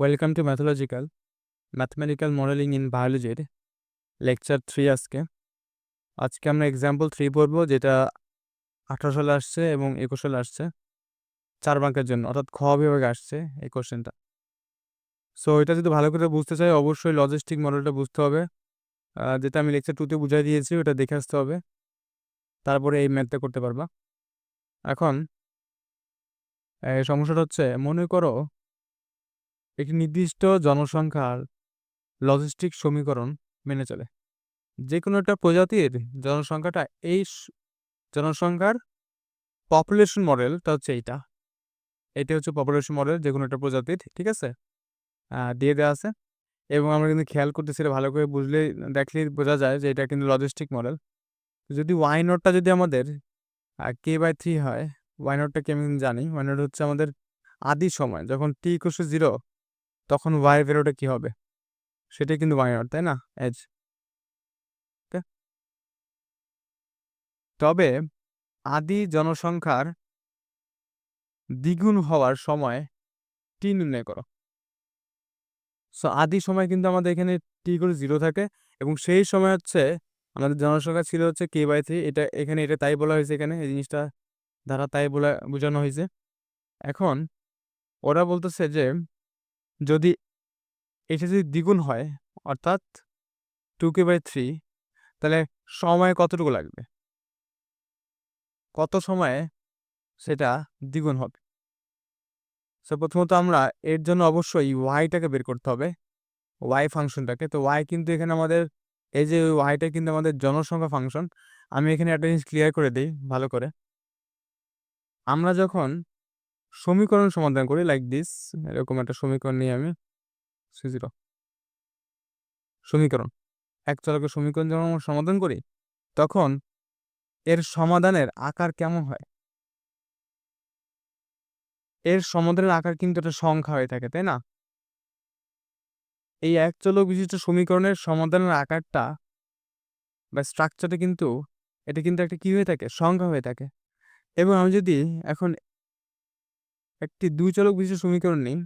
Welcome to mathological mathematical modelling in বায়োলজির lecture three আজকে। আজকে আমরা এক্সাম্পল থ্রি পড়ব, যেটা আঠারো সালে আসছে এবং একুশ সালে আসছে। চার বাঙ্কের জন্য, অর্থাৎ খ বিভাগে আসছে এই কোশ্চেনটা সো এটা যদি ভালো করে বুঝতে চাই, অবশ্যই লজিস্টিক মডেলটা বুঝতে হবে। যেটা আমি লেকচার টুতে বুঝাই দিয়েছি, ওটা দেখে আসতে হবে। তারপরে এই ম্যাথটা করতে পারবা। এখন সমস্যাটা হচ্ছে, মনে করো একটি নির্দিষ্ট জনসংখ্যার লজিস্টিক সমীকরণ মেনে চলে। যে কোনো একটা প্রজাতির জনসংখ্যাটা এই জনসংখ্যার পপুলেশন মডেলটা হচ্ছে এইটা। এটা হচ্ছে পপুলেশন মডেল যে কোনো একটা প্রজাতির, ঠিক আছে? দিয়ে দেওয়া আছে। এবং আমরা কিন্তু খেয়াল করতেছি ভালো করে বুঝলে, দেখলে বোঝা যায় যে এটা কিন্তু লজিস্টিক মডেল যদি ওয়াই নোটটা যদি আমাদের কে বাই থ্রি হয় ওয়াই নোটটা কি আমি জানি? ওয়াই নোট হচ্ছে আমাদের আদি সময়, যখন টি ইকুয়াল জিরো তখন ওয়াই ভ্যালুটা কি হবে? সেটাই কিন্তু ওয়াই নট তাই না? এজ তবে আদি জনসংখ্যার দ্বিগুণ হওয়ার সময় টি নির্ণয় করো। সো আদি সময় কিন্তু আমাদের এখানে টি করে জিরো থাকে এবং সেই সময় হচ্ছে আমাদের জনসংখ্যা ছিল হচ্ছে কে বাই থ্রি এটা এখানে এটা তাই বলা হয়েছে এখানে, এই জিনিসটা দ্বারা তাই বলা, বোঝানো হয়েছে। এখন ওরা বলতেছে যে যদি এটা যদি দ্বিগুণ হয়, অর্থাৎ টু কে বাই থ্রি তাহলে সময় কতটুকু লাগবে? কত সময়ে সেটা দ্বিগুণ হবে? সো প্রথমত আমরা এর জন্য অবশ্যই ওয়াইটাকে বের করতে হবে ওয়াই ফাংশনটাকে। তো ওয়াই কিন্তু এখানে আমাদের, এই যে ওয়াইটা কিন্তু আমাদের জনসংখ্যা ফাংশন, আমি এখানে একটা জিনিস ক্লিয়ার করে দিই, ভালো করে। আমরা যখন সমীকরণ সমাধান করি লাইক দিস এরকম একটা সমীকরণ নিয়ে আমি জিরো সমীকরণ, এক চলকের সমীকরণ যখন আমরা সমাধান করি, তখন এর সমাধানের আকার কেমন হয়? এর সমাধানের আকার কিন্তু একটা সংখ্যা হয়ে থাকে, তাই না? এই এক চলক বিশিষ্ট সমীকরণের সমাধানের আকারটা বা স্ট্রাকচারটা কিন্তু, এটা কিন্তু একটা কি হয়ে থাকে? সংখ্যা হয়ে থাকে। এবং আমি যদি এখন একটি দুই চলক বিশিষ্ট সমীকরণ নিই।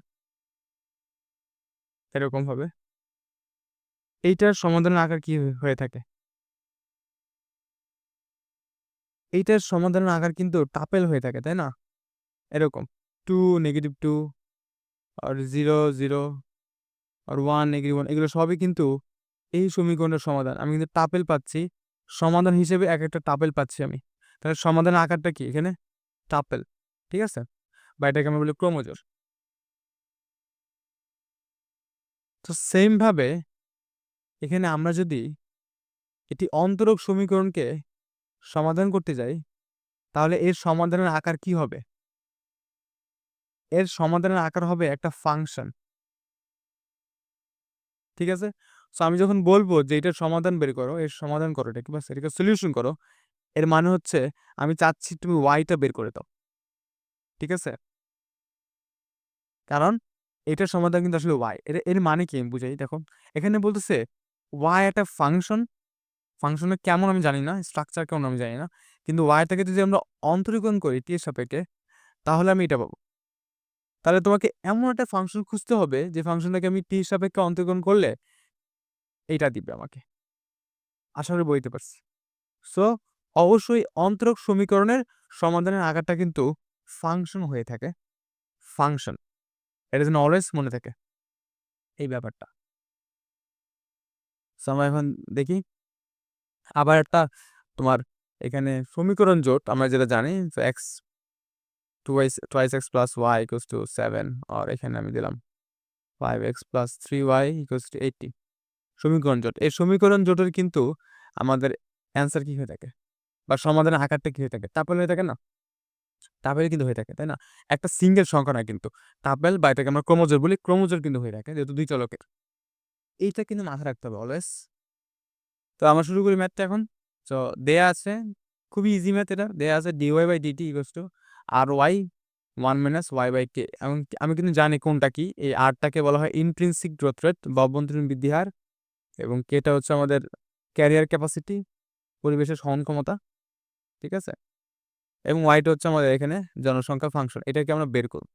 এরকম হবে এইটার সমাধানের আকার কি হয়ে- হয়ে থাকে? এইটার সমাধানের আকার কিন্তু টাপেল হয়ে থাকে, তাই না? এরকম। টু নেগেটিভ টু, আর জিরো জিরো, আর ওয়ান নেগেটিভ ওয়ান, এগুলো সবই কিন্তু এই সমীকরণের সমাধান। আমি কিন্তু টাপেল পাচ্ছি, সমাধান হিসেবে এক একটা টাপেল পাচ্ছি আমি। তাহলে সমাধানের আকারটা কি? এখানে টাপেল, ঠিক আছে? বা এটাকে আমরা বলি ক্রোমোজোর। তো সেমভাবে এখানে আমরা যদি এটি অন্তরক সমীকরণকে সমাধান করতে যাই, তাহলে এর সমাধানের আকার কি হবে? এর সমাধানের আকার হবে একটা ফাংশন। ঠিক আছে? সো আমি যখন বলব যে এটার সমাধান বের করো, এর সমাধান করো এটা কিংবা এটাকে সলিউশন করো, এর মানে হচ্ছে আমি চাচ্ছি তুমি ওয়াইটা বের করে দাও। ঠিক আছে? কারণ এটার সমাধান কিন্তু আসলে ওয়াই এর এর মানে কি আমি বুঝাই? দেখো, এখানে বলতেছে ওয়াই একটা ফাংশন ফাংশনে কেমন আমি জানি না স্ট্রাকচার কেমন আমি জানি না, কিন্তু ওয়াইটাকে যদি আমরা অন্তরীকরণ করি টি সাপেক্ষে, তাহলে আমি এটা পাবো। তাহলে তোমাকে এমন একটা ফাংশন খুঁজতে হবে, যে ফাংশনটাকে আমি টি সাপেক্ষে অন্তরীকরণ করলে এইটা দিবে আমাকে। আশা করি বইতে পারছি। সো অবশ্যই অন্তরক সমীকরণের সমাধানের আকারটা কিন্তু ফাংশন হয়ে থাকে। ফাংশন এটা যেন অলওয়েজ মনে থাকে। এই ব্যাপারটা। সো আমরা এখন দেখি। আবার একটা তোমার এখানে সমীকরণ জোট, আমরা যেটা জানি X twice X plus Y equals to seven আর এখানে আমি দিলাম five X plus three Y equals to eighty সমীকরণ জোট। এই সমীকরণ জোটের কিন্তু আমাদের অ্যান্সার কি হয়ে থাকে? বা সমাধানের আকারটা কি হয়ে থাকে? টাপেল হয়ে থাকে না? টাপেল কিন্তু হয়ে থাকে, তাই না? একটা সিঙ্গেল সংখ্যা না কিন্তু টাপেল বা এটাকে আমরা ক্রোমোজোর বলি, ক্রোমোজোর কিন্তু হয়ে থাকে যেহেতু দুই চলকের এইটা কিন্তু মাথায় রাখতে হবে অলওয়েজ তো আমরা শুরু করি ম্যাথটা এখন। তো দেয়া আছে, খুবই ইজি ম্যাথ এটা। দেয়া আছে D Y by DT equals to R Y one minus Y by K এবং আমি কিন্তু জানি কোনটা কি, এই আরটাকে বলা হয় ইনট্রিনসিক গ্রোথ রেট বা অভ্যন্তরীণ বৃদ্ধি হার। এবং কেটা হচ্ছে আমাদের ক্যারিয়ার ক্যাপাসিটি পরিবেশের সহন ক্ষমতা ঠিক আছে? এবং ওয়াইটা হচ্ছে আমাদের এখানে জনসংখ্যা ফাংশন। এটাকে আমরা বের করব।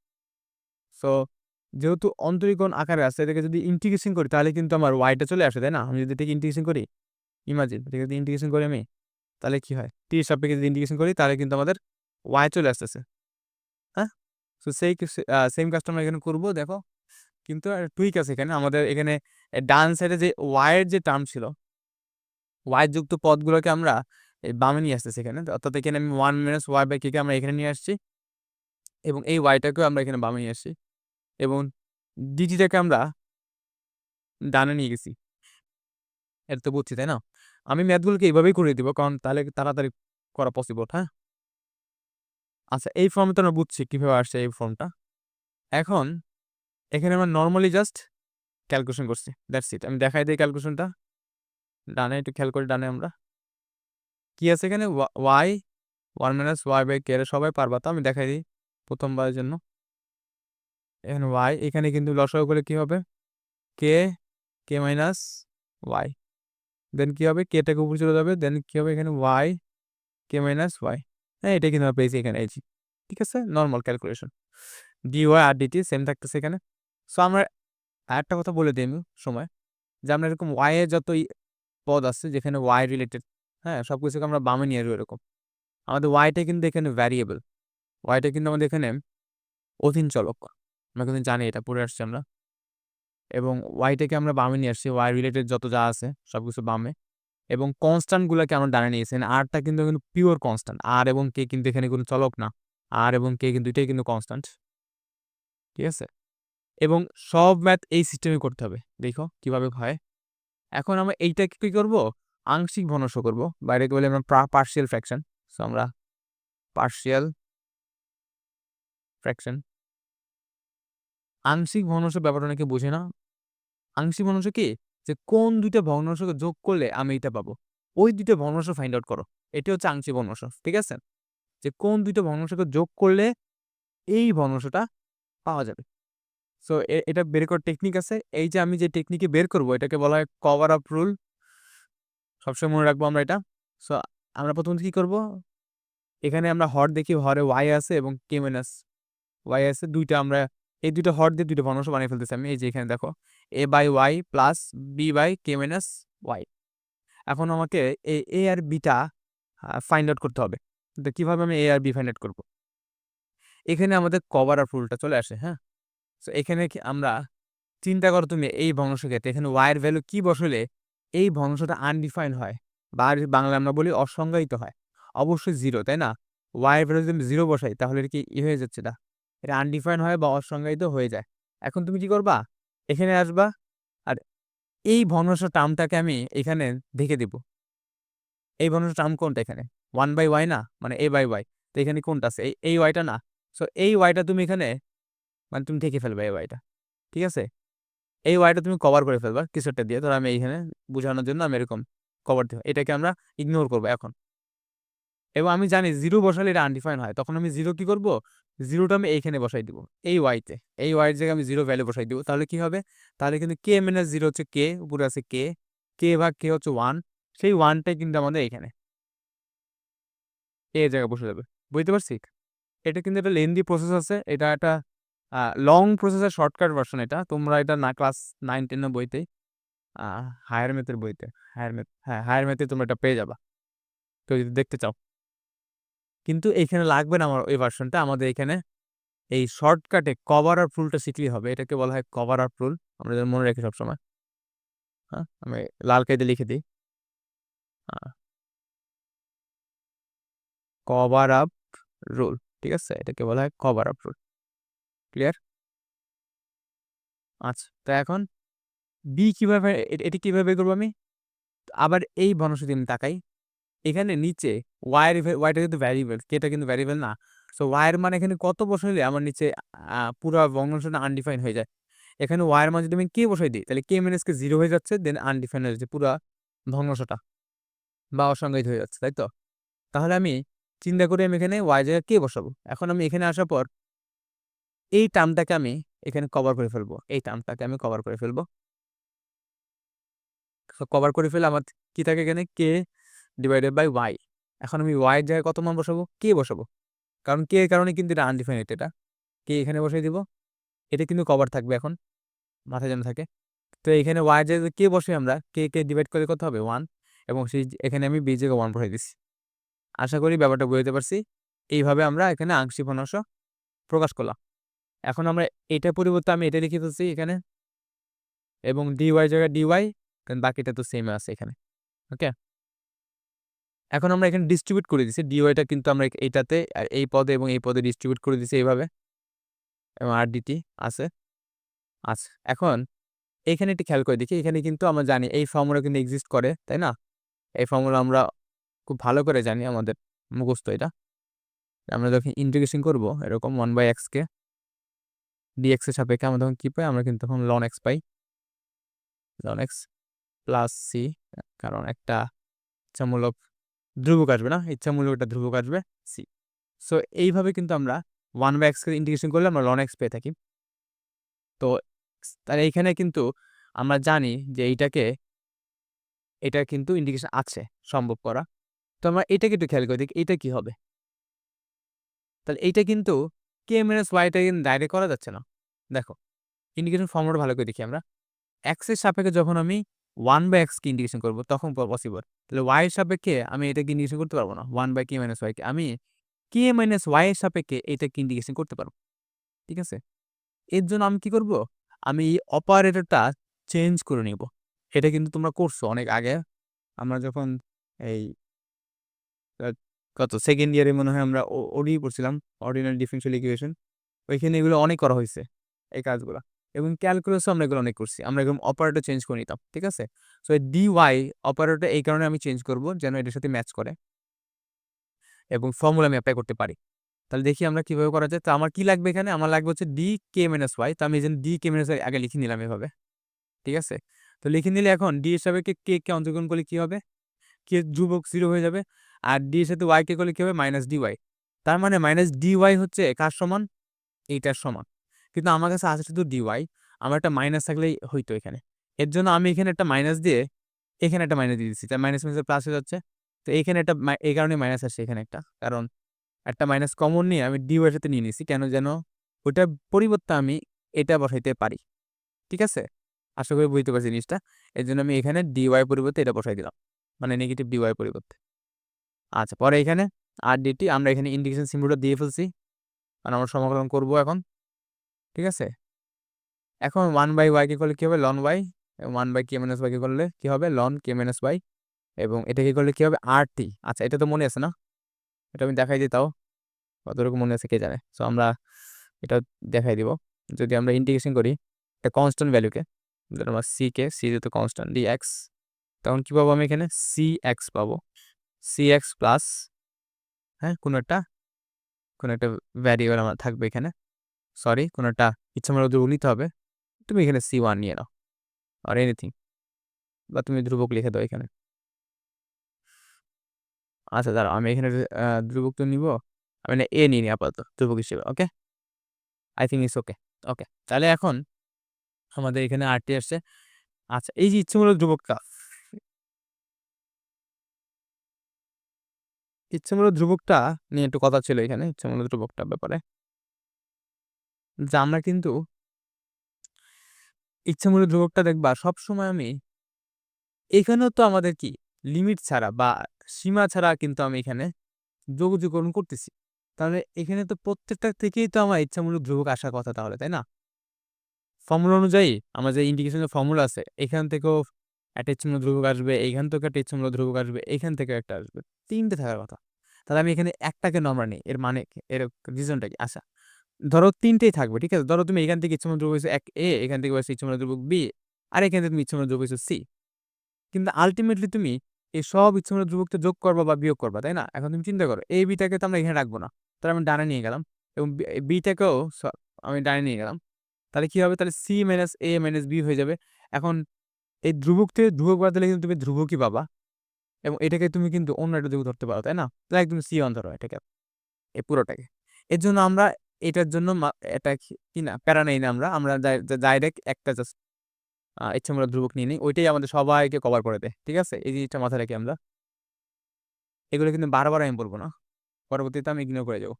সো যেহেতু অন্তরীকরণ আকারে আছে, এটাকে যদি ইন্টিগ্রেশন করি, তাহলে কিন্তু আমার ওয়াইটা চলে আসে, তাই না? আমি যদি এটাকে ইন্টিগ্রেশন করি ইমাজিন এটাকে যদি ইন্টিগ্রেশন করি আমি, তাহলে কি হয়? টি সাপেক্ষে যদি ইন্টিগ্রেশন করি, তাহলে কিন্তু আমাদের ওয়াই চলে আসতেছে। হ্যাঁ? তো সেই সেম কাজটা আমরা এখানে করব, দেখো। কিন্তু টুইক আছে এখানে, আমাদের এখানে ডান সাইডে যে ওয়াইয়ের যে টার্ম ছিল ওয়াই যুক্ত পদগুলোকে আমরা বামে নিয়ে আসতেছি এখানে। অর্থাৎ এখানে আমি ওয়ান মাইনাস ওয়াই বাই কেকে আমরা এখানে নিয়ে আসছি এবং এই ওয়াইটাকেও আমরা এখানে বামে নিয়ে আসছি এবং ডিটিটাকে আমরা ডানে নিয়ে গেছি। এটা তো বুঝছি, তাই না? আমি ম্যাথগুলোকে এইভাবেই করে দিব, কারণ তাহলে তাড়াতাড়ি করা পসিবল হ্যাঁ? আচ্ছা এই ফর্মটা আমরা বুঝছি কীভাবে আসছে এই ফর্মটা এখন এখানে আমরা নর্মালি জাস্ট ক্যালকুলেশন করছি দ্যাটস ইট আমি দেখাই দিই ক্যালকুলেশনটা ডানে একটু খেয়াল করি, ডানে আমরা। কি আছে এখানে? Y, one minus Y by K সবাই পারবা। তো আমি দেখাই দিই প্রথমবারের জন্য। এখানে ওয়াই, এখানে কিন্তু লসাগু করে কি হবে? কে কে মাইনাস ওয়াই। দেন কি হবে? কেটাকে উপরে চলে যাবে। দেন কি হবে এখানে? Y, K minus Y. হ্যাঁ এটা কিন্তু আমরা পেয়েছি এখানে। এই ঠিক আছে? Normal calculation. ডি ওয়াই আর ডিটি সেম থাকতেছে এখানে। সো আমরা একটা কথা বলে দিই আমি সময়। যে আমরা এরকম ওয়াইয়ের যত পদ আছে, যেখানে ওয়াই রিলেটেড হ্যাঁ সব কিছুকে আমরা বামে নিয়ে আসব এরকম। আমাদের ওয়াইটা কিন্তু এখানে ভ্যারিয়েবল ওয়াইটা কিন্তু আমাদের এখানে অধীন চলক। আমরা কিন্তু জানি এটা, পড়ে আসছি আমরা। এবং ওয়াইটাকে আমরা বামে নিয়ে আসছি ওয়াই রিলেটেড যত যা আছে সব কিছু বামে। এবং কনস্ট্যান্টগুলোকে আমরা ডানে নিয়েছি আরটা কিন্তু কিন্তু পিওর কনস্ট্যান্ট আর এবং কে কিন্তু এখানে কোনো চলক না। আর এবং কে কিন্তু এটাই কিন্তু কনস্ট্যান্ট ঠিক আছে? এবং সব ম্যাথ এই সিস্টেমে করতে হবে। দেখো কীভাবে হয়। এখন আমরা এইটাকে কী করব? আংশিক ভনস্য করব। বাইরে বলে আমরা পার্শিয়াল ফ্র্যাকশন সো আমরা পার্শিয়াল ফ্র্যাকশন আংশিক ভগ্নাংশ ব্যাপারটা অনেকে বোঝে না। আংশিক ভগ্নাংশ কি? যে কোন দুইটা ভগ্নাংশকে যোগ করলে আমি এটা পাবো? ওই দুইটা ভগ্নাংশ ফাইন্ড আউট করো। এটি হচ্ছে আংশিক ভগ্নাংশ ঠিক আছে? যে কোন দুইটা ভগ্নাংশকে যোগ করলে এই ভগ্নাংশটা পাওয়া যাবে। সো এটা বের করার টেকনিক আছে। এই যে আমি যে টেকনিকে বের করব, এটাকে বলা হয় কভার আপ রুল সবসময় মনে রাখব আমরা এটা। সো আমরা প্রথমত কি করব? এখানে আমরা হর দেখি, হরে ওয়াই আছে এবং কে মাইনাস ওয়াই আছে। দুইটা আমরা, এই দুটো হর দিয়ে দুটো ভগ্নাংশ বানিয়ে ফেলতেছি আমি। এই যে এখানে দেখো A by Y plus B by K minus Y এখন আমাকে এই এ আর বিটা ফাইন্ড আউট করতে হবে। তো কীভাবে আমি এ আর বি ফাইন্ড আউট করব? এখানে আমাদের কভার আর ফুলটা চলে আসে হ্যাঁ? তো এখানে আমরা চিন্তা করো তুমি এই ভগ্নাংশ ক্ষেত্রে, এখানে ওয়াইয়ের ভ্যালু কি বসলে এই ভগ্নাংশটা আনডিফাইন হয় বা বাংলা আমরা বলি অসংজ্ঞায়িত হয়। অবশ্যই জিরো তাই না? ওয়াইয়ের ভ্যালু যদি জিরো বসাই, তাহলে কি ই হয়ে যাচ্ছে না? এটা আনডিফাইন হয় বা অসংজ্ঞায়িত হয়ে যায়। এখন তুমি কি করবা? এখানে আসবা আর এই ভগ্নাংশ টার্মটাকে আমি এখানে দেখে দিব। এই ভগ্নাংশ টার্ম কোনটা এখানে? ওয়ান বাই ওয়াই না? মানে এ বাই ওয়াই তো এখানে কোনটা আছে? এই ওয়াইটা না। সো এই ওয়াইটা তুমি এখানে মানে তুমি ঢেকে ফেলবে এই ওয়াইটা ঠিক আছে? এই ওয়াইটা তুমি কভার করে ফেলবা কিছু একটা দিয়ে। ধর আমি এইখানে বোঝানোর জন্য আমি এরকম কভার দিব। এটাকে আমরা ইগনোর করব এখন। এবং আমি জানি জিরো বসালে এটা আনডিফাইন হয়। তখন আমি জিরো কি করব? জিরোটা আমি এইখানে বসাই দিব। এই ওয়াইতে এই ওয়াইয়ের জায়গায় আমি জিরো ভ্যালু বসাই দিব। তাহলে কি হবে? তাহলে কিন্তু কে মাইনাস জিরো হচ্ছে কে উপরে আছে কে কে ভাগ কে হচ্ছে ওয়ান সেই ওয়ানটাই কিন্তু আমাদের এখানে এ জায়গায় বসে যাবে। বুঝতে পারছি? এটা কিন্তু একটা লেন্দি প্রসেস আছে। এটা একটা লং প্রসেসের শর্টকাট ভার্সন এটা। তোমরা এটা না ক্লাস নাইন টেনের বইতে হায়ার ম্যাথের বইতে হায়ার ম্যাথ হ্যাঁ হায়ার ম্যাথে তোমরা এটা পেয়ে যাবা। কেউ যদি দেখতে চাও। কিন্তু এইখানে লাগবে না আমার ওই ভার্সনটা আমাদের এখানে এই শর্টকাটে কভার আর ফুলটা শিখলেই হবে। এটাকে বলা হয় কভার আর ফুল আমরা যেন মনে রাখি সবসময়। হ্যাঁ আমি লাল কাইতে লিখে দিই। কভার আপ রুল ঠিক আছে? এটাকে বলা হয় কভার আপ রুল ক্লিয়ার আচ্ছা তো এখন বি কীভাবে এটি কীভাবে করব আমি? আবার এই বনস্পতি আমি তাকাই, এখানে নিচে ওয়ার ওয়াইটা কিন্তু ভ্যারিয়েবল কেটা কিন্তু ভ্যারিয়েবল না। সো ওয়ার মানে এখানে কত বসাইলে আমার নিচে পুরো বঙ্গাংশটা আনডিফাইন হয়ে যায়। এখানে ওয়ার মানে যদি আমি কে বসাই দিই, তাহলে কে মাইনাসকে জিরো হয়ে যাচ্ছে দেন আনডিফাইন হয়ে যাচ্ছে পুরো ভগ্নাংশটা বা অসংজ্ঞায়িত হয়ে যাচ্ছে, তাই তো? তাহলে আমি চিন্তা করি আমি এখানে ওয়াই জায়গায় কে বসাবো। এখন আমি এখানে আসার পর এই টার্মটাকে আমি এখানে কভার করে ফেলব। এই টার্মটাকে আমি কভার করে ফেলব। কভার করে ফেলে আমার কি থাকে এখানে? কে ডিভাইডেড বাই ওয়াই এখন আমি ওয়াইয়ের জায়গায় কত মান বসাবো? কে বসাবো। কারণ কে কারণে কিন্তু এটা আনডিফাইনেট এটা। কে এখানে বসাই দিব। এটা কিন্তু কভার থাকবে এখন। মাথায় যেন থাকে। তো এখানে ওয়াই যে কে বসে আমরা। কে কে ডিভাইড করে কত হবে? ওয়ান এবং সেই এখানে আমি বি জায়গায় ওয়ান বসাই দিচ্ছি আশা করি ব্যাপারটা বুঝতে পারছি। এইভাবে আমরা এখানে আংশিক ভগ্নাংশ প্রকাশ করলাম। এখন আমরা এটা পরিবর্তে আমি এটা লিখে ফেলছি এখানে। এবং ডিওয়াই জায়গায় ডিওয়াই কারণ বাকিটা তো সেম আছে এখানে ওকে এখন আমরা এখানে ডিস্ট্রিবিউট করে দিচ্ছি ডিওয়াইটা কিন্তু আমরা এইটাতে আর এই পদে এবং এই পদে ডিস্ট্রিবিউট করে দিচ্ছি এইভাবে, এবং আর ডিটি আছে আচ্ছা এখন এখানে একটি খেয়াল করে দেখি, এখানে কিন্তু আমরা জানি এই ফর্মুলা কিন্তু এক্সিস্ট করে, তাই না? এই ফর্মুলা আমরা খুব ভালো করে জানি আমাদের মুখস্থ এটা। আমরা যখন ইন্টিগ্রেশন করব, এরকম ওয়ান বাই এক্সকে ডিএক্স এর সাপেক্ষে আমরা তখন কী পাই? আমরা কিন্তু তখন লন এক্স পাই। লন এক্স প্লাস সি কারণ একটা ইচ্ছামূলক ধ্রুবক আসবে না? ইচ্ছামূলক একটা ধ্রুবক আসবে সি সো এইভাবে কিন্তু আমরা ওয়ান বাই এক্সকে ইন্টিগ্রেশন করলে আমরা লন এক্স পেয়ে থাকি। তো, তাহলে এইখানে কিন্তু আমরা জানি যে এইটাকে, এটা কিন্তু ইন্ডিকেশন আছে, সম্ভব করা। তো আমরা এটাকে একটু খেয়াল করে, দেখি এটা কি হবে? তাহলে এইটা কিন্তু কে মাইনাস ওয়াইটা কিন্তু ডাইরেক্ট করা যাচ্ছে না। দেখো ইন্ডিকেশন ফর্মটা ভালো করে দেখি আমরা। এক্সের সাপেক্ষে যখন আমি ওয়ান বাই এক্সকে ইন্ডিকেশন করব, তখন পসিবল তাহলে ওয়াই সাপেক্ষে আমি এটাকে ইন্ডিকেশন করতে পারব না। ওয়ান বাই কে মাইনাস ওয়াইকে আমি কে মাইনাস ওয়াই এর সাপেক্ষে এটাকে ইন্ডিকেশন করতে পারব। ঠিক আছে? এর জন্য আমি কি করব? আমি এই অপারেটরটা চেঞ্জ করে নিব। এটা কিন্তু তোমরা করছ অনেক আগে। আমরা যখন এই কত সেকেন্ড ইয়ারে মনে হয় আমরা ওডি পড়ছিলাম অর্ডিনারি ডিফারেন্সিয়াল ইকুয়েশন ওইখানে এগুলো অনেক করা হয়েছে, এই কাজগুলো। এবং ক্যালকুলাসও আমরা এগুলো অনেক করছি, আমরা এরকম অপারেটর চেঞ্জ করে নিতাম, ঠিক আছে? সো ডি ওয়াই অপারেটর এই কারণে আমি চেঞ্জ করব, যেন এটার সাথে ম্যাচ করে। এবং ফর্মুলা আমি অ্যাপ্লাই করতে পারি। তাহলে দেখি আমরা কীভাবে করা যায়। তো আমার কি লাগবে এখানে? আমার লাগবে হচ্ছে ডি কে মাইনাস ওয়াই তো আমি এই জন্য ডি কে মাইনাস ওয়াই আগে লিখে নিলাম এভাবে, ঠিক আছে? তো লিখে নিলে এখন ডি হিসাবে কে কে কে অন্তর্গ্রহণ করলে কী হবে? কে যুবক জিরো হয়ে যাবে। আর ডি এর সাথে ওয়াই কে করলে কী হবে? মাইনাস ডি ওয়াই তার মানে মাইনাস ডি ওয়াই হচ্ছে কার সমান? এইটার সমান। কিন্তু আমার কাছে আছে শুধু ডি ওয়াই আমার একটা মাইনাস থাকলেই হইতো এখানে। এর জন্য আমি এখানে একটা মাইনাস দিয়ে এখানে একটা মাইনাস দিয়ে দিচ্ছি। তার মাইনাস মাইনাস প্লাস হয়ে যাচ্ছে। তো এখানে একটা এই কারণে মাইনাস আসছে এখানে একটা। কারণ একটা মাইনাস কমন নিয়ে আমি ডি ওয়াইয়ের সাথে নিয়ে নিছি কেন যেন ওইটার পরিবর্তে আমি এটা বসাইতে পারি। ঠিক আছে? আশা করি বুঝতে পারছি জিনিসটা। এর জন্য আমি এখানে ডিওয়াই পরিবর্তে এটা বসাই দিলাম। মানে নেগেটিভ ডিওয়াই পরিবর্তে। আচ্ছা পরে এখানে আর ডিটি আমরা এখানে ইন্ডিকেশন সিম্বলটা দিয়ে ফেলছি। মানে আমরা সমাকলন করব এখন। ঠিক আছে? এখন ওয়ান বাই ওয়াইকে করলে কী হবে? Ln Y one by K minus ওয়াইকে করলে কী হবে? লন কে মাইনাস ওয়াই এবং এটাকে করলে কী হবে? আর টি আচ্ছা এটা তো মনে আছে না? এটা আমি দেখাই দিই তাও। কতটুকু মনে আছে কে জানে? সো আমরা এটা দেখাই দিব। যদি আমরা ইন্টিগ্রেশন করি একটা কনস্ট্যান্ট ভ্যালুকে আমার সি কে সি যেহেতু কনস্ট্যান্ট ডি এক্স তখন কী পাবো আমি এখানে? সি এক্স পাবো। সি এক্স প্লাস হ্যাঁ কোনো একটা কোনো একটা ভ্যারিয়েবল আমার থাকবে এখানে। সরি কোনো একটা ইচ্ছা মতো ধ্রুবক নিতে হবে। তুমি এখানে সি ওয়ান নিয়ে নাও আর এনিথিং বা তুমি ধ্রুবক লিখে দাও এখানে। আচ্ছা দাঁড়াও, আমি এখানে ধ্রুবক তো নিব, আমি না এ নিয়ে নিই আপাতত ধ্রুবক হিসেবে okay I think it's okay okay তাহলে এখন আমাদের এখানে আরটি আসছে। আচ্ছা এই যে ইচ্ছেমূলক ধ্রুবকটা ইচ্ছেমূলক ধ্রুবকটা নিয়ে একটু কথা ছিল এখানে, ইচ্ছেমূলক ধ্রুবকটার ব্যাপারে। যে আমরা কিন্তু ইচ্ছেমূলক ধ্রুবকটা দেখবা সবসময় আমি, এখানেও তো আমাদের কি, লিমিট ছাড়া বা সীমা ছাড়া কিন্তু আমি এখানে যোগযোগকরণ করতেছি। তাহলে এখানে তো প্রত্যেকটা থেকেই তো আমার ইচ্ছামূলক ধ্রুবক আসার কথা তাহলে, তাই না? ফর্মুলা অনুযায়ী আমার যে ইন্ডিকেশনের ফর্মুলা আছে, এখান থেকেও একটা ইচ্ছামূলক ধ্রুবক আসবে, এখান থেকে একটা ইচ্ছামূলক ধ্রুবক আসবে, এখান থেকে একটা আসবে, তিনটে থাকার কথা। তাহলে আমি এখানে একটাকে নম্বর নিই। এর মানে এর রিজনটা কি? আচ্ছা ধরো তিনটেই থাকবে, ঠিক আছে? ধরো তুমি এখান থেকে ইচ্ছামূলক ধ্রুবক হয়েছে এক এ এখান থেকে হয়েছে ইচ্ছামূলক ধ্রুবক বি আর এখান থেকে তুমি ইচ্ছামূলক ধ্রুবক হয়েছে সি কিন্তু আলটিমেটলি তুমি এই সব ইচ্ছামূলক ধ্রুবককে যোগ করবা বা বিয়োগ করবা, তাই না? এখন তুমি চিন্তা করো এই বিটাকে তো আমরা এখানে রাখব না। তাহলে আমি ডানে নিয়ে গেলাম এবং বিটাকেও আমি ডানে নিয়ে গেলাম। তাহলে কি হবে? তাহলে C minus A minus B হয়ে যাবে। এখন এই ধ্রুবকতে ধ্রুবক ধ্রুবক বাদলে কিন্তু তুমি ধ্রুবকই পাবা। এবং এটাকে তুমি কিন্তু অন্য একটা ধ্রুবক ধরতে পারো, তাই না? তাহলে একদম সি অন ধরো এটাকে, এই পুরোটাকে। এর জন্য আমরা এটার জন্য এটা কি না, প্যারা নেই না আমরা আমরা ডাইরেক্ট একটা জাস্ট ইচ্ছামূলক ধ্রুবক নিয়ে নিই, ওইটাই আমাদের সবাইকে কভার করে দেয়, ঠিক আছে? এই জিনিসটা মাথায় রাখি আমরা। এগুলো কিন্তু বারবার আমি বলব না, পরবর্তীতে আমি ইগনোর করে যাব।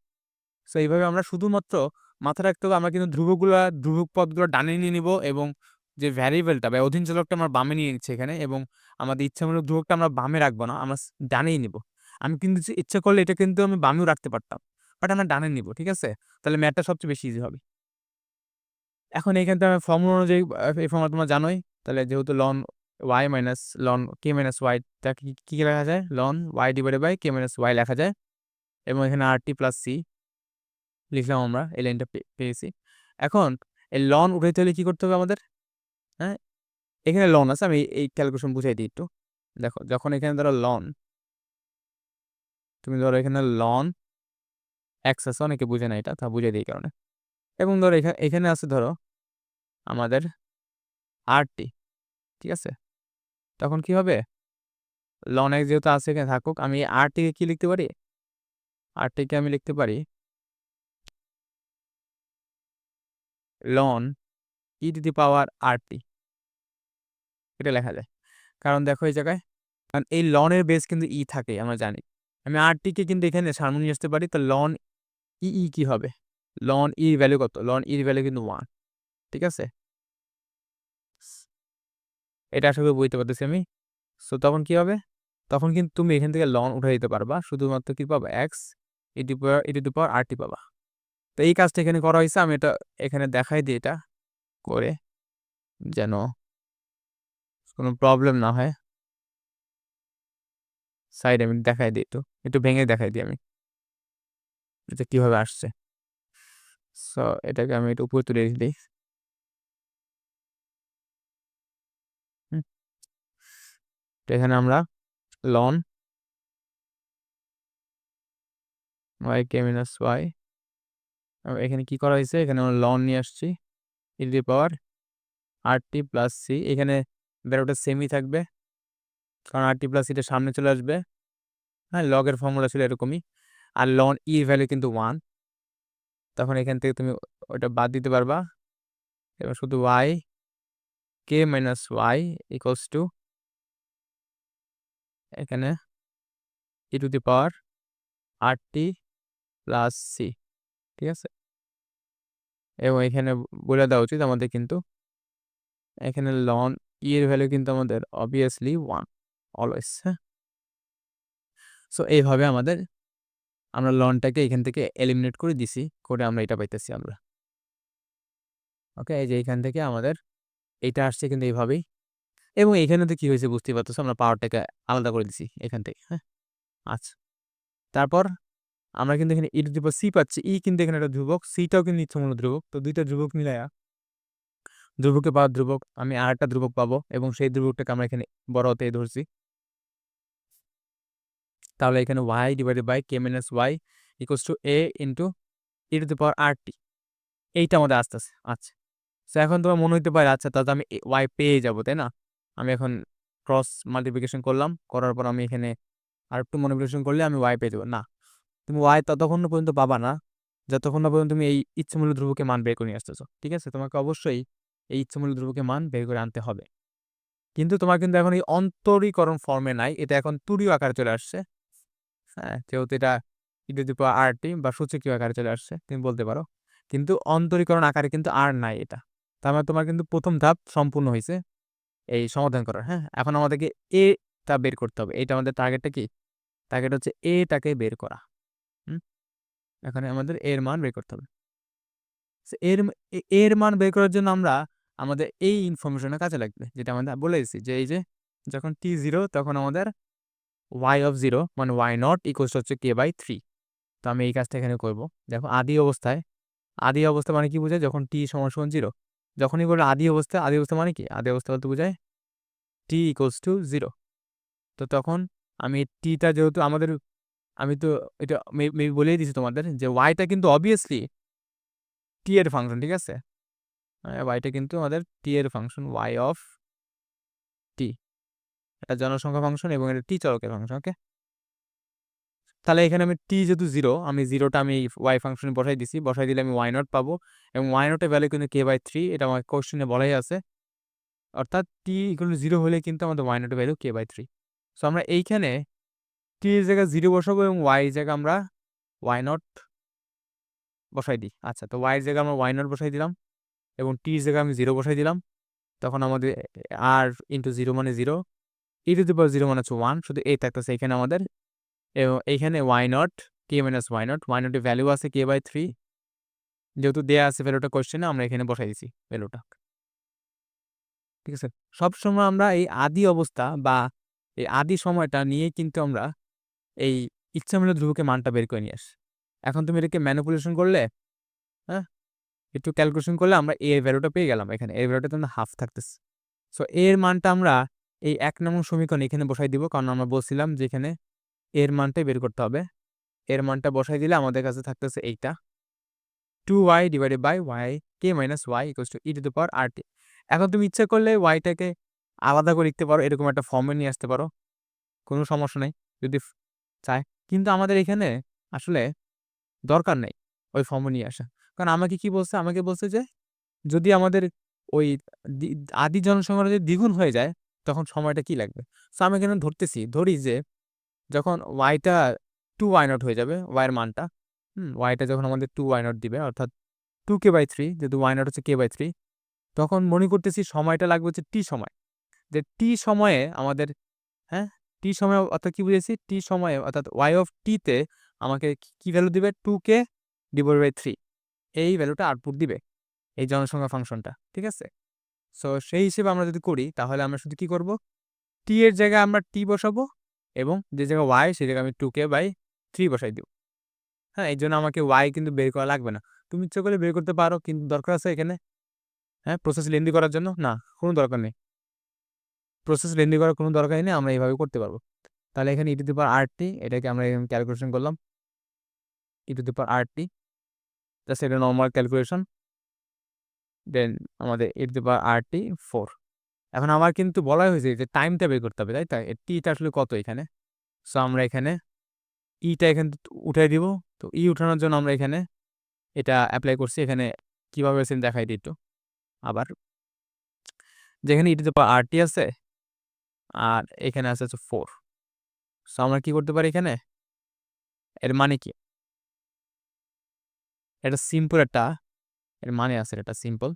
সো এইভাবে আমরা শুধুমাত্র মাথায় রাখতে হবে, আমরা কিন্তু ধ্রুবকগুলা, ধ্রুবক পদগুলো ডানে নিয়ে নিব এবং যে ভ্যারিয়েবলটা বা অধীন চলকটা আমরা বামে নিয়ে নিচ্ছি এখানে এবং আমাদের ইচ্ছামূলক ধ্রুবকটা আমরা বামে রাখব না, আমরা ডানেই নিব। আমি কিন্তু ইচ্ছা করলে এটা কিন্তু আমি বামেও রাখতে পারতাম বাট আমরা ডানে নিব, ঠিক আছে? তাহলে ম্যাথটা সবচেয়ে বেশি ইজি হবে। এখন এইখান থেকে ফর্মুলা অনুযায়ী এই ফর্মুলা তোমরা জানোই, তাহলে যেহেতু ln Y minus ln K minus ওয়াইটা কি কী কী লেখা যায়? Ln Y divided by K minus Y লেখা যায়। এবং এখানে আর টি প্লাস সি লিখলাম আমরা, এই লাইনটা পেয়েছি। এখন এই লন উঠাইতে হলে কী করতে হবে আমাদের? হ্যাঁ? এখানে লন আছে, আমি এই ক্যালকুলেশন বুঝাই দিই একটু। দেখো, যখন এখানে ধরো লন তুমি ধরো এখানে লন এক্স আছে, অনেকে বুঝে না এটা, তা বুঝে দিই কারণে। এবং ধরো এখানে এখানে আছে ধরো আমাদের আর টি ঠিক আছে? তখন কি হবে? লন এক্স যেহেতু আছে এখানে থাকুক, আমি আর টিকে কি লিখতে পারি? আর টিকে আমি লিখতে পারি loan E to the power R টি এটা লেখা যায়। কারণ দেখো এই জায়গায়, কারণ এই লনের বেস কিন্তু ই থাকে, আমরা জানি। আমি আর টিকে কিন্তু এখানে সামনে নিয়ে আসতে পারি, তো লন ই ই কী হবে? লন ইর ভ্যালু কত? লন ইর ভ্যালু কিন্তু ওয়ান ঠিক আছে? এটা আসলে বুঝতে পারতেছি আমি। সো তখন কি হবে? তখন কিন্তু তুমি এখান থেকে লন উঠে দিতে পারবা, শুধুমাত্র কি পাবা? এক্স ইটি পাওয়ার ইটি টু পাওয়ার আর টি পাবা। তো এই কাজটা এখানে করা হয়েছে, আমি এটা এখানে দেখাই দিই এটা। করে যেন কোনো প্রবলেম না হয়। সাইড আমি দেখাই দিই একটু একটু ভেঙে দেখাই দিই আমি। এটা কীভাবে আসছে? সো এটাকে আমি একটু উপরে তুলে দিই। তো এখানে আমরা ln Y K minus Y এখানে কি করা হয়েছে? এখানে আমরা লন নিয়ে আসছি। E to power R plus C এখানে বেরোটা সেমই থাকবে। কারণ আর টি প্লাস সিটা সামনে চলে আসবে। হ্যাঁ লগের ফর্মুলা ছিল এরকমই। আর লন ই ভ্যালু কিন্তু ওয়ান তখন এখান থেকে তুমি ওটা বাদ দিতে পারবা। এবং শুধু Y K minus Y equals to এখানে E to the power R T plus C ঠিক আছে? এবং এখানে বলে দেওয়া উচিত আমাদের কিন্তু এখানে লন ই এর ভ্যালু কিন্তু আমাদের অবভিয়াসলি ওয়ান অলওয়েজ হ্যাঁ? সো এইভাবে আমাদের আমরা লনটাকে এখান থেকে এলিমিনেট করে দিছি, করে আমরা এটা পাইতেছি আমরা। ওকে এই যে এখান থেকে আমাদের এটা আসছে কিন্তু এইভাবেই। এবং এখানে তো কী হয়েছে বুঝতেই পারতেছো, আমরা পাওয়ারটাকে আলাদা করে দিছি এখান থেকে হ্যাঁ? আচ্ছা। তারপর আমরা কিন্তু এখানে ই টু সি পাচ্ছি। ই কিন্তু এখানে একটা ধ্রুবক সিটাও কিন্তু ইচ্ছামূলক ধ্রুবক। তো দুইটা ধ্রুবক মিলায়া ধ্রুবকে পাওয়ার ধ্রুবক, আমি আর একটা ধ্রুবক পাবো এবং সেই ধ্রুবকটাকে আমরা এখানে বড় হতে ধরছি। তাহলে এখানে Y divided by K minus Y equals to A into E to the power R T এইটা আমাদের আসতে আছে আচ্ছা। সো এখন তোমার মনে হইতে পারে আচ্ছা তাহলে আমি ওয়াই পেয়ে যাব, তাই না? আমি এখন ক্রস মাল্টিপ্লিকেশন করলাম, করার পর আমি এখানে আর একটু মনিপুলেশন করলে আমি ওয়াই পেয়ে যাব। না তুমি ওয়াই ততক্ষণ পর্যন্ত পাবা না। যতক্ষণ না পর্যন্ত তুমি এই ইচ্ছামূল্য ধ্রুবকে মান বের করে নিয়ে আসতেছো। ঠিক আছে? তোমাকে অবশ্যই এই ইচ্ছামূল্য ধ্রুবকে মান বের করে আনতে হবে। কিন্তু তোমার কিন্তু এখন এই অন্তরীকরণ ফর্মে নাই। এটা এখন তুরীয় আকারে চলে আসছে। হ্যাঁ যেহেতু এটা ইটু দি আর টি বা সূচকীয় আকারে চলে আসছে, তুমি বলতে পারো। কিন্তু অন্তরীকরণ আকারে কিন্তু আর নাই এটা। তার মানে তোমার কিন্তু প্রথম ধাপ সম্পূর্ণ হয়েছে এই সমাধান করার। হ্যাঁ এখন আমাদেরকে এটা বের করতে হবে। এটা আমাদের টার্গেটটা কি? টার্গেট হচ্ছে এটাকে বের করা। এখানে আমাদের এর মান বের করতে হবে। এর এর মান বের করার জন্য আমরা আমাদের এই ইনফরমেশনের কাজে লাগবে। যেটা আমাদের বলে দিচ্ছি যে, এই যে যখন টি জিরো তখন আমাদের ওয়াই অফ জিরো মানে ওয়াই নট ইকুয়ালস হচ্ছে কে বাই থ্রি তো আমি এই কাজটা এখানে করব। দেখো আদি অবস্থায়, আদি অবস্থা মানে কি বোঝায়? যখন টি সমান জিরো যখনই বলে আদি অবস্থা আদি অবস্থা মানে কি? আদি অবস্থা বলতে বোঝায় টি ইকুয়ালস টু জিরো তো তখন আমি টিটা যেহেতু আমাদের আমি তো এটা মেবি বলেই দিছি তোমাদের যে ওয়াইটা কিন্তু অবভিয়াসলি টি এর ফাংশন ঠিক আছে? ওয়াইটা কিন্তু আমাদের টি এর ফাংশন ওয়াই অফ টি এটা জনসংখ্যা ফাংশন এবং এটা টি চলকের ফাংশন ওকে তাহলে এখানে আমি টি যেহেতু জিরো আমি জিরোটা আমি ওয়াই ফাংশনে বসাই দিছি। বসাই দিলে আমি ওয়াই নট পাবো এবং ওয়াই নটের ভ্যালু কিন্তু কে বাই থ্রি এটা আমার কোশ্চেনে বলাই আছে। অর্থাৎ টি ইকুয়াল জিরো হলে কিন্তু আমাদের Y নটের value K by three so আমরা এইখানে টি এর জায়গায় জিরো বসাবো এবং ওয়াই জায়গায় আমরা ওয়াই নট বসাই দিই? আচ্ছা তো ওয়াইয়ের জায়গায় আমরা ওয়াই নট বসাই দিলাম এবং টির জায়গায় আমি জিরো বসাই দিলাম। তখন আমাদের আর ইন্টু জিরো মানে zero E to the power zero মানে হচ্ছে ওয়ান শুধু এই থাকতেছে এখানে আমাদের। এবং এইখানে Y naught K minus Y naught Y নটের value আছে কে বাই থ্রি যেহেতু দেয়া আছে ভ্যালুটা কোয়েশ্চেনে আমরা এখানে বসাই দিছি ভ্যালুটা ঠিক আছে? সবসময় আমরা এই আদি অবস্থা বা এই আদি সময়টা নিয়ে কিন্তু আমরা এই ইচ্ছা ইচ্ছামূলক ধ্রুবকের মানটা বের করে নিয়ে আস। এখন তুমি এটাকে ম্যানুপুলেশন করলে হ্যাঁ? একটু ক্যালকুলেশন করলে আমরা এর ভ্যালুটা পেয়ে গেলাম এখানে। এর ভ্যালুটা তো হাফ থাকতেছে। সো এর মানটা আমরা এই এক নম্বর সমীকরণ এখানে বসাই দিব, কারণ আমরা বলছিলাম যে এখানে এর মানটাই বের করতে হবে। এর মানটা বসাই দিলে আমাদের কাছে থাকতেছে এইটা। Two Y divided by Y K minus Y equals to E to the power R T এখন তুমি ইচ্ছা করলে ওয়াইটাকে আলাদা করে লিখতে পারো, এরকম একটা ফর্মে নিয়ে আসতে পারো। কোনো সমস্যা নেই। যদি চায়। কিন্তু আমাদের এখানে আসলে দরকার নেই ওই ফর্ম নিয়ে আসা। কারণ আমাকে কি বলছে? আমাকে বলছে যে, যদি আমাদের ওই আদি জনসংখ্যা যদি দ্বিগুণ হয়ে যায়, তখন সময়টা কি লাগবে? সো আমি এখানে ধরতেছি, ধরি যে, যখন ওয়াইটা টু ওয়াই নট হয়ে যাবে ওয়াইয়ের মানটা, হুম ওয়াইটা যখন আমাদের টু ওয়াই নট দিবে, অর্থাৎ টু কে বাই থ্রি যেহেতু ওয়াই নট হচ্ছে কে বাই থ্রি তখন মনে করতেছি সময়টা লাগবে হচ্ছে টি সময়। যে টি সময়ে আমাদের টি সময় অর্থাৎ কি বুঝেছি টি সময়ে অর্থাৎ ওয়াই অফ টিতে আমাকে কি ভ্যালু দিবে? Two K divide by three এই ভ্যালুটা আউটপুট দিবে এই জনসংখ্যা ফাংশনটা, ঠিক আছে? সো সেই হিসেবে আমরা যদি করি, তাহলে আমরা শুধু কি করব? টি এর জায়গায় আমরা টি বসাবো এবং যে জায়গায় ওয়াই সেই জায়গায় আমি টু কে বাই থ্রি বসাই দিব। হ্যাঁ এই জন্য আমাকে ওয়াই কিন্তু বের করা লাগবে না। তুমি ইচ্ছে করলে বের করতে পারো, কিন্তু দরকার আছে এখানে হ্যাঁ প্রসেস লেন্দি করার জন্য? না, কোনো দরকার নেই। প্রসেস লেন্দি করার কোনো দরকার নেই, আমরা এইভাবে করতে পারব। তাহলে এখানে ই টু দি আরটি এটাকে আমরা এখানে ক্যালকুলেশন করলাম। E to the power RT just এটা নর্মাল ক্যালকুলেশন দেন আমাদের E to the RT four এখন আমার কিন্তু বলা হয়েছে যে টাইমটা বের করতে হবে, তাই তাই টিটা আসলে কত এখানে? সো আমরা এখানে ইটা এখানে উঠাই দিব। তো ই উঠানোর জন্য আমরা এখানে এটা অ্যাপ্লাই করছি। এখানে কীভাবে সেন দেখাই দিই একটু। আবার যেখানে ইটিতে আর টি আছে আর এখানে আছে হচ্ছে ফোর সো আমরা কি করতে পারি এখানে? এর মানে কি? এটা সিম্পল একটা, এর মানে আছে এটা সিম্পল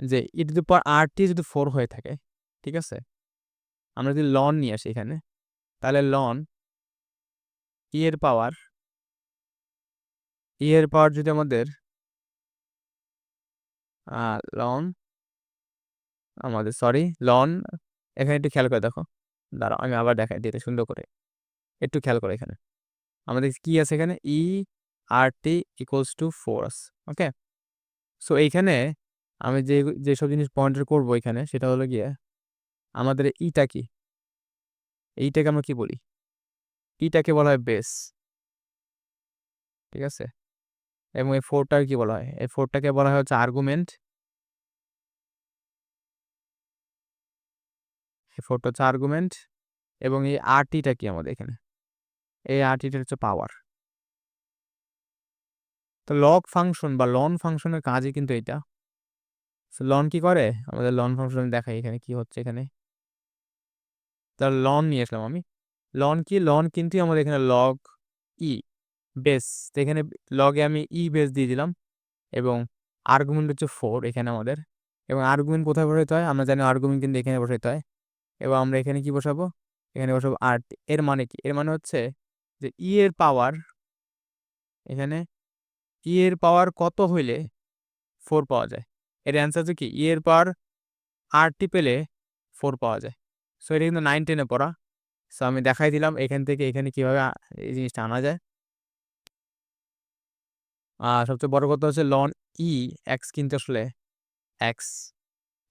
যে ই টু পাওয়ার আর টি যদি ফোর হয়ে থাকে, ঠিক আছে? আমরা যদি লন নিয়ে আসি এখানে, তাহলে লন ই এর পাওয়ার ই এর পাওয়ার যদি আমাদের লন আমাদের সরি লন এখানে একটু খেয়াল করে দেখো। দাঁড়াও, আমি আবার দেখাই দিতে সুন্দর করে। একটু খেয়াল করো এখানে। আমাদের কি আছে এখানে? E R T equals to force okay so এইখানে আমি যে, যেসব জিনিস পয়েন্টার করব এখানে, সেটা হলো গিয়ে আমাদের ইটা কি? এইটাকে আমরা কি বলি? ইটাকে বলা হয় বেস ঠিক আছে? এবং এই ফোরটাকে কি বলা হয়? এই ফোরটাকে বলা হয় হচ্ছে আর্গুমেন্ট ফোরটা হচ্ছে আর্গুমেন্ট এবং এই আরটিটা কি আমাদের এখানে? এই আরটিটা হচ্ছে পাওয়ার তো লগ ফাংশন বা লন ফাংশনের কাজই কিন্তু এটা লন কি করে? আমাদের লন ফাংশন দেখাই এখানে কি হচ্ছে এখানে। তার লন নিয়ে আসলাম আমি। লন কি? লন কিন্তু আমাদের এখানে লগ ই বেস এখানে লগে আমি ই বেস দিয়ে দিলাম এবং আর্গুমেন্ট হচ্ছে ফোর এখানে আমাদের। এবং আর্গুমেন্ট কোথায় বসাইতে হয়? আমরা জানি আর্গুমেন্ট কিন্তু এখানে বসাইতে হয়। এবং আমরা এখানে কি বসাবো? এখানে বসাবো আর এর মানে কি? এর মানে হচ্ছে যে ই এর পাওয়ার এখানে ই এর পাওয়ার কত হইলে ফোর পাওয়া যায়? এর অ্যান্সার হচ্ছে কি? ই এর পাওয়ার আরটি পেলে ফোর পাওয়া যায়। সো এটা কিন্তু নাইন টেনে পড়া। সো আমি দেখাই দিলাম এখান থেকে এখানে কীভাবে এই জিনিসটা আনা যায়। আর সবচেয়ে বড় কথা হচ্ছে লন ই এক্স কিন্তু আসলে এক্স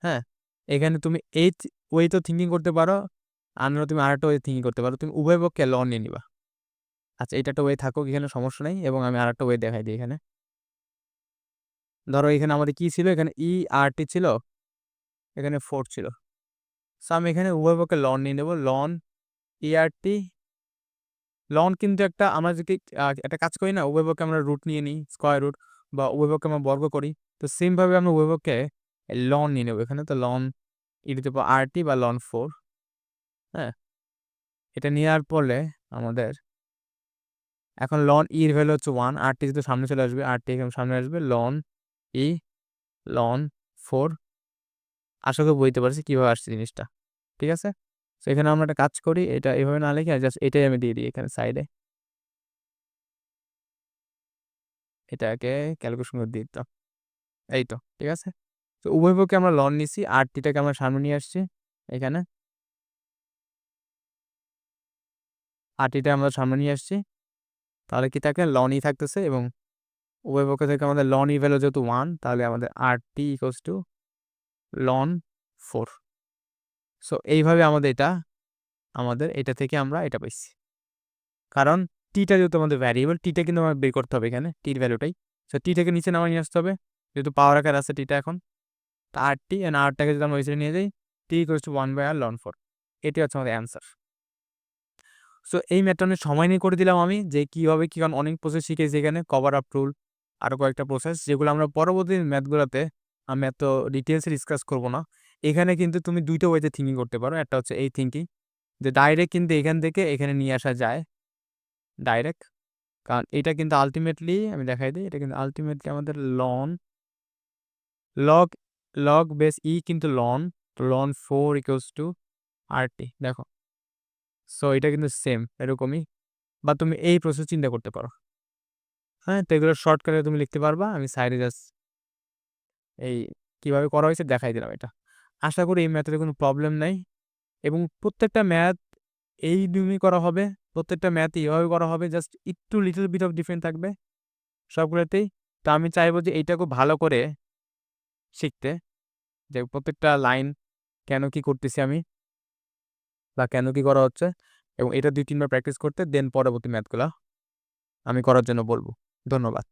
হ্যাঁ? এখানে তুমি এই ওয়ে তো থিঙ্কিং করতে পারো আর তুমি আরেকটা ওয়ে থিঙ্কিং করতে পারো, তুমি উভয় পক্ষে লন নিয়ে নিবা। আচ্ছা এটা একটা ওয়ে থাকুক, এখানে সমস্যা নেই এবং আমি আরেকটা ওয়ে দেখাই দিই এখানে। ধরো এখানে আমাদের কি ছিল? এখানে ই আর টি ছিল, এখানে ফোর ছিল। সো আমি এখানে উভয় পক্ষে লন নিয়ে নেব লন ই আর টি লন কিন্তু একটা আমরা যদি একটা কাজ করি না উভয়পক্ষে আমরা রুট নিয়ে নিই স্কোয়ার রুট বা উভয়পক্ষে আমরা বর্গ করি। তো সেমভাবে আমরা উভয়পক্ষে লন নিয়ে নেব এখানে, তো লন ই টু আর টি বা লন ফোর হ্যাঁ? এটা নেওয়ার পরে আমাদের এখন লন ইর ভ্যালু হচ্ছে ওয়ান আরটি যদি সামনে চলে আসবে আরটি এখানে সামনে আসবে লন ই লন ফোর আশা করি বুঝতে পারছি কীভাবে আসছে জিনিসটা, ঠিক আছে? তো এখানে আমরা একটা কাজ করি, এটা এভাবে না লিখে জাস্ট এটাই আমি দিয়ে দিই এখানে সাইডে এটাকে ক্যালকুলেশন করে দিয়ে দিতাম এই তো, ঠিক আছে? তো উভয় পক্ষে আমরা লন নিছি। আর টিটাকে আমরা সামনে নিয়ে আসছি এখানে। আর টিটা আমরা সামনে নিয়ে আসছি। তাহলে কি থাকে? লনই থাকতেছে এবং উভয় পক্ষ থেকে আমাদের লন ই ভ্যালু যেহেতু ওয়ান তাহলে আমাদের R T equals to ln four so এইভাবে আমাদের এটা আমাদের এটা থেকে আমরা এটা পাইছি। কারণ টিটা যেহেতু আমাদের ভ্যারিয়েবল টিটা কিন্তু আমাদের বের করতে হবে এখানে টির ভ্যালুটাই সো টিটাকে নিচে নামায় নিয়ে আসতে হবে। যেহেতু পাওয়ার আকার আছে টিটা এখন। আর টি আর আরটাকে যদি আমরা ওই নিয়ে যাই T equals to one by R ln four এটি হচ্ছে আমাদের অ্যান্সার সো এই ম্যাথটা সময় নিয়ে করে দিলাম আমি, যে কীভাবে কী কারণ অনেক প্রসেস শিখেছি এখানে কভার আপ রুল আরও কয়েকটা প্রসেস যেগুলো আমরা পরবর্তী ম্যাথগুলোতে আমি এত ডিটেলসে ডিসকাস করব না। এখানে কিন্তু তুমি দুইটা ওয়েতে থিঙ্কিং করতে পারো, একটা হচ্ছে এই থিঙ্কিং যে ডাইরেক্ট কিন্তু এখান থেকে এখানে নিয়ে আসা যায়। ডাইরেক্ট কারণ এটা কিন্তু আলটিমেটলি আমি দেখাই দিই, এটা কিন্তু আলটিমেটলি আমাদের ln log log base E কিন্তু ln ln four equals to RT দেখো। সো এটা কিন্তু সেম এরকমই। বা তুমি এই প্রসেস চিন্তা করতে পারো। হ্যাঁ তো এগুলো শর্টকাটে তুমি লিখতে পারবা, আমি সাইডে জাস্ট এই কীভাবে করা হয়েছে দেখাই দিলাম এটা। আশা করি এই ম্যাথের কোনো প্রবলেম নাই। এবং প্রত্যেকটা ম্যাথ এই নিয়মই করা হবে, প্রত্যেকটা ম্যাথ এইভাবে করা হবে জাস্ট একটু লিটল বিট অফ ডিফারেন্ট থাকবে সবগুলোতেই। তো আমি চাইব যে এইটাকে ভালো করে শিখতে? যে প্রত্যেকটা লাইন কেন কি করতেছি আমি? বা কেন কি করা হচ্ছে? এবং এটা দুই, তিনবার প্র্যাকটিস করতে দেন পরবর্তী ম্যাথগুলো আমি করার জন্য বলব। ধন্যবাদ।